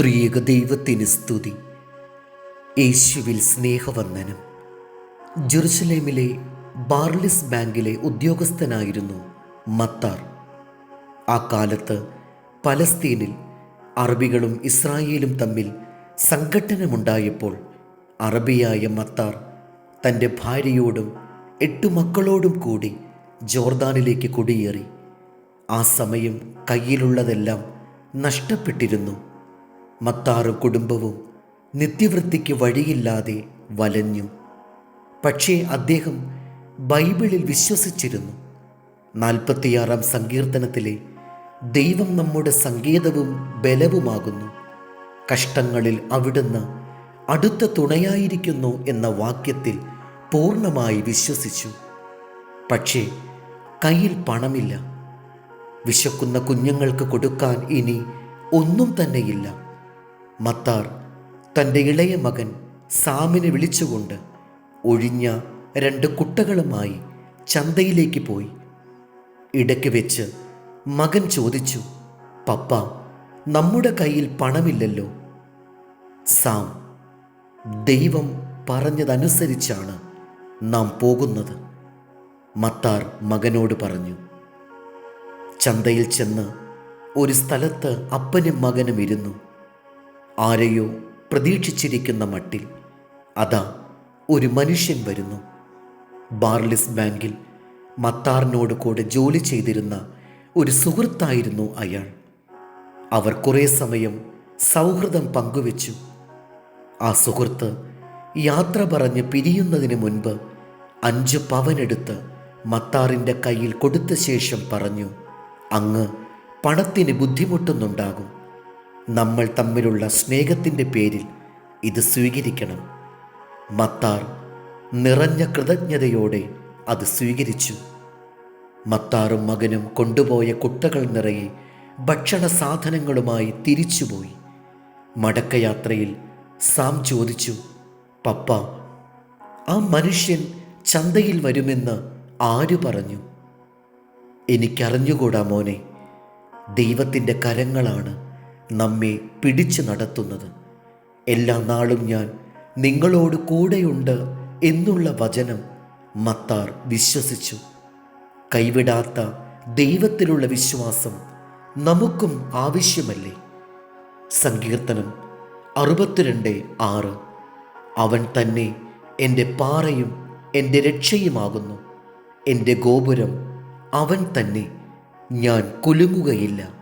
ത്രിയേക ദൈവത്തിന് സ്തുതി. യേശുവിൽ സ്നേഹവർണനം. ജെറുസലേമിലെ ബാർലിസ് ബാങ്കിലെ ഉദ്യോഗസ്ഥനായിരുന്നു മത്താർ. ആ കാലത്ത് പലസ്തീനിൽ അറബികളും ഇസ്രായേലും തമ്മിൽ സംഘട്ടനമുണ്ടായപ്പോൾ അറബിയായ മത്താർ തന്റെ ഭാര്യയോടും എട്ടു മക്കളോടും കൂടി ജോർദാനിലേക്ക് കുടിയേറി. ആ സമയം കയ്യിലുള്ളതെല്ലാം നഷ്ടപ്പെട്ടിരുന്നു. മത്താറും കുടുംബവും നിത്യവൃത്തിക്ക് വഴിയില്ലാതെ വലഞ്ഞു. പക്ഷേ അദ്ദേഹം ബൈബിളിൽ വിശ്വസിച്ചിരുന്നു. നാൽപ്പത്തിയാറാം സങ്കീർത്തനത്തിലെ ദൈവം നമ്മുടെ സങ്കേതവും ബലവുമാകുന്നു. കഷ്ടങ്ങളിൽ അവിടുന്ന് അടുത്ത തുണയായിരിക്കുന്നു എന്ന വാക്യത്തിൽ പൂർണമായി വിശ്വസിച്ചു. പക്ഷേ കയ്യിൽ പണമില്ല. വിശക്കുന്ന കുഞ്ഞുങ്ങൾക്ക് കൊടുക്കാൻ ഇനി ഒന്നും തന്നെയില്ല. മത്താർ തന്റെ ഇളയ മകൻ സാമിനെ വിളിച്ചുകൊണ്ട് ഒഴിഞ്ഞ രണ്ട് കുട്ടകളുമായി ചന്തയിലേക്ക് പോയി. ഇടയ്ക്ക് വെച്ച് മകൻ ചോദിച്ചു പപ്പ നമ്മുടെ കയ്യിൽ പണമില്ലല്ലോ. സാം ദൈവം പറഞ്ഞതനുസരിച്ചാണ് നാം പോകുന്നത്. മത്താർ മകനോട് പറഞ്ഞു ചന്തയിൽ ചെന്ന് ഒരു സ്ഥലത്ത് അപ്പനും മകനും ഇരുന്നു. ആരെയോ പ്രതീക്ഷിച്ചിരിക്കുന്ന മട്ടിൽ അതാ ഒരു മനുഷ്യൻ വരുന്നു. ബാർലിസ് ബാങ്കിൽ മത്താറിനോട് കൂടെ ജോലി ചെയ്തിരുന്ന ഒരു സുഹൃത്തായിരുന്നു അയാൾ. അവർ കുറേ സമയം സൗഹൃദം പങ്കുവെച്ചു. ആ സുഹൃത്ത് യാത്ര പറഞ്ഞ് പിരിയുന്നതിന് മുൻപ് അഞ്ച് പവനെടുത്ത് മത്താറിന്റെ കയ്യിൽ കൊടുത്ത ശേഷം പറഞ്ഞു അങ്ങ് പണത്തിന് ബുദ്ധിമുട്ടുന്നുണ്ടാകും. നമ്മൾ തമ്മിലുള്ള സ്നേഹത്തിന്റെ പേരിൽ ഇത് സ്വീകരിക്കണം. മത്താർ നിറഞ്ഞ കൃതജ്ഞതയോടെ അത് സ്വീകരിച്ചു. മത്താറും മകനും കൊണ്ടുപോയ കുട്ടകൾ നിറയെ ഭക്ഷണ സാധനങ്ങളുമായി തിരിച്ചുപോയി. മടക്കയാത്രയിൽ സാം ചോദിച്ചു പപ്പ ആ മനുഷ്യൻ ചന്തയിൽ വരുമെന്ന് ആര് പറഞ്ഞു? എനിക്കറിഞ്ഞുകൂടാ മോനെ ദൈവത്തിന്റെ കരങ്ങളാണ്. നമ്മെ പിടിച്ചു നടത്തുന്നത്. എല്ലാ നാളും ഞാൻ നിങ്ങളോട് കൂടെയുണ്ട് എന്നുള്ള വചനം മത്താർ വിശ്വസിച്ചു. കൈവിടാത്ത ദൈവത്തിലുള്ള വിശ്വാസം നമുക്കും ആവശ്യമല്ലേ? സങ്കീർത്തനം അറുപത്തിരണ്ട് ആറ്. അവൻ തന്നെ എന്റെ പാറയും എന്റെ രക്ഷയുമാകുന്നു. എന്റെ ഗോപുരം അവൻ തന്നെ. ഞാൻ കുലുങ്ങുകയില്ല.